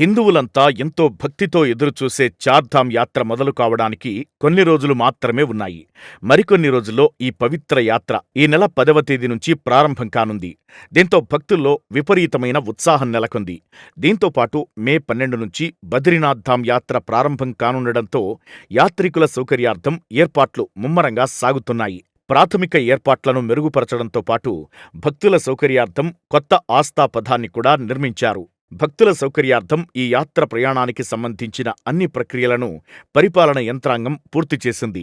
హిందువులంతా ఎంతో భక్తితో ఎదురుచూసే చార్ధామ్ యాత్ర మొదలు కావడానికి కొన్ని రోజులు మాత్రమే ఉన్నాయి. మరికొన్ని రోజుల్లో ఈ పవిత్ర యాత్ర ఈ నెల పదవ తేదీ నుంచి ప్రారంభం కానుంది. దీంతో భక్తుల్లో విపరీతమైన ఉత్సాహం నెలకొంది. దీంతోపాటు మే పన్నెండు నుంచి బద్రీనాథ్ ధామ్ యాత్ర ప్రారంభం కానుండడంతో యాత్రికుల సౌకర్యార్థం ఏర్పాట్లు ముమ్మరంగా సాగుతున్నాయి. ప్రాథమిక ఏర్పాట్లను మెరుగుపరచడంతో పాటు భక్తుల సౌకర్యార్థం కొత్త ఆస్థాపథాన్ని కూడా నిర్మించారు. భక్తుల సౌకర్యార్థం ఈ యాత్ర ప్రయాణానికి సంబంధించిన అన్ని ప్రక్రియలను పరిపాలన యంత్రాంగం పూర్తి చేసింది.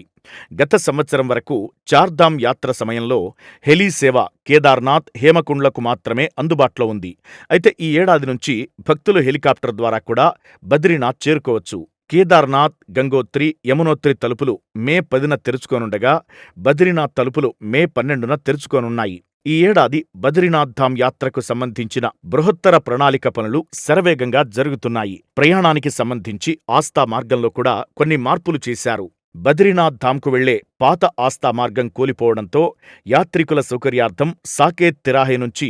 గత సంవత్సరం వరకు చార్ధామ్ యాత్ర సమయంలో హెలీ సేవ కేదార్నాథ్ హేమకుండ్లకు మాత్రమే అందుబాటులో ఉంది. అయితే ఈ ఏడాది నుంచి భక్తులు హెలికాప్టర్ ద్వారా కూడా బద్రీనాథ్ చేరుకోవచ్చు. కేదార్నాథ్ గంగోత్రి యమునోత్రి తలుపులు మే పదిన తెరుచుకోనుండగా బద్రీనాథ్ తలుపులు మే పన్నెండున తెరుచుకోనున్నాయి. ఈ ఏడాది బద్రీనాథ్ ధామ్ యాత్రకు సంబంధించిన బృహత్తర ప్రణాళిక పనులు శరవేగంగా జరుగుతున్నాయి. ప్రయాణానికి సంబంధించి ఆస్థా మార్గంలో కూడా కొన్ని మార్పులు చేశారు. బద్రీనాథ్ ధామ్కు వెళ్ళే పాత ఆస్థా మార్గం కూలిపోవడంతో యాత్రికుల సౌకర్యార్థం సాకేత్ తిరాహే నుంచి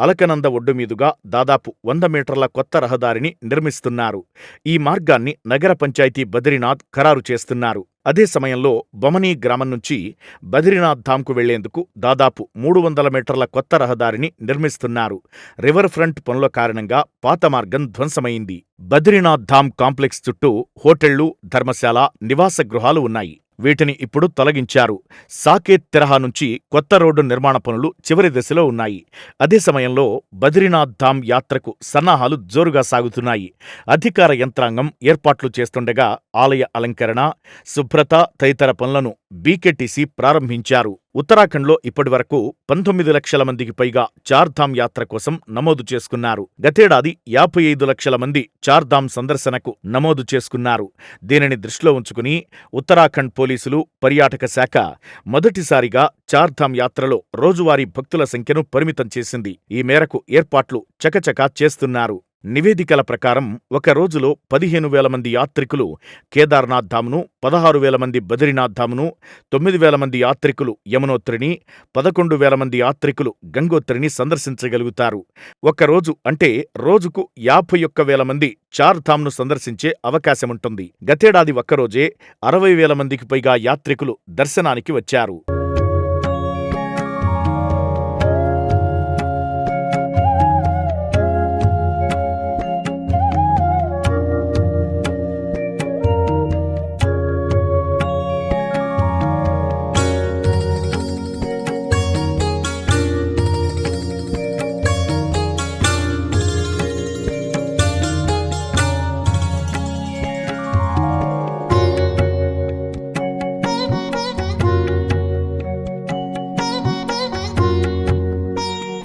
అలకనంద ఒడ్డు మీదుగా దాదాపు వంద మీటర్ల కొత్త రహదారిని నిర్మిస్తున్నారు. ఈ మార్గాన్ని నగర పంచాయతీ బద్రీనాథ్ ఖరారు చేస్తున్నారు. అదే సమయంలో బొమనీ గ్రామం నుంచి బద్రీనాథ్ ధామ్కు వెళ్ళేందుకు దాదాపు మూడు వందల మీటర్ల కొత్త రహదారిని నిర్మిస్తున్నారు. రివర్ ఫ్రంట్ పనుల కారణంగా పాత మార్గం ధ్వంసమైంది. బద్రీనాథ్ ధామ్ కాంప్లెక్స్ చుట్టూ హోటళ్ళు ధర్మశాల నివాస గృహాలు ఉన్నాయి. వీటిని ఇప్పుడు తొలగించారు. సాకేత్ తెరహా నుంచి కొత్త రోడ్డు నిర్మాణ పనులు చివరి దశలో ఉన్నాయి. అదే సమయంలో బద్రీనాథ్ ధామ్ యాత్రకు సన్నాహాలు జోరుగా సాగుతున్నాయి. అధికార యంత్రాంగం ఏర్పాట్లు చేస్తుండగా ఆలయ అలంకరణ శుభ్రత తదితర పనులను బీకెటిసి ప్రారంభించారు. ఉత్తరాఖండ్లో ఇప్పటివరకు పంతొమ్మిది లక్షల మందికి పైగా చార్ధామ్ యాత్ర కోసం నమోదు చేసుకున్నారు. గతేడాది యాభై ఐదు లక్షల మంది చార్ధామ్ సందర్శనకు నమోదు చేసుకున్నారు. దీనిని దృష్టిలో ఉంచుకుని ఉత్తరాఖండ్ పోలీసులు పర్యాటక శాఖ మొదటిసారిగా చార్ధామ్ యాత్రలో రోజువారీ భక్తుల సంఖ్యను పరిమితం చేసింది. ఈ మేరకు ఏర్పాట్లు చకచకా చేస్తున్నారు. నివేదికల ప్రకారం ఒక రోజులో పదిహేను వేల మంది యాత్రికులు కేదార్నాథ్ ధామును పదహారు వేల మంది బద్రీనాథ్ ధామును తొమ్మిది వేల మంది యాత్రికులు యమునోత్రిని పదకొండు వేల మంది యాత్రికులు గంగోత్రిని సందర్శించగలుగుతారు. ఒకరోజు అంటే రోజుకు యాభై ఒక్క వేల మంది చార్ ధామ్ను సందర్శించే అవకాశముంటుంది. గతేడాది ఒక్కరోజే అరవై వేల మందికి పైగా యాత్రికులు దర్శనానికి వచ్చారు.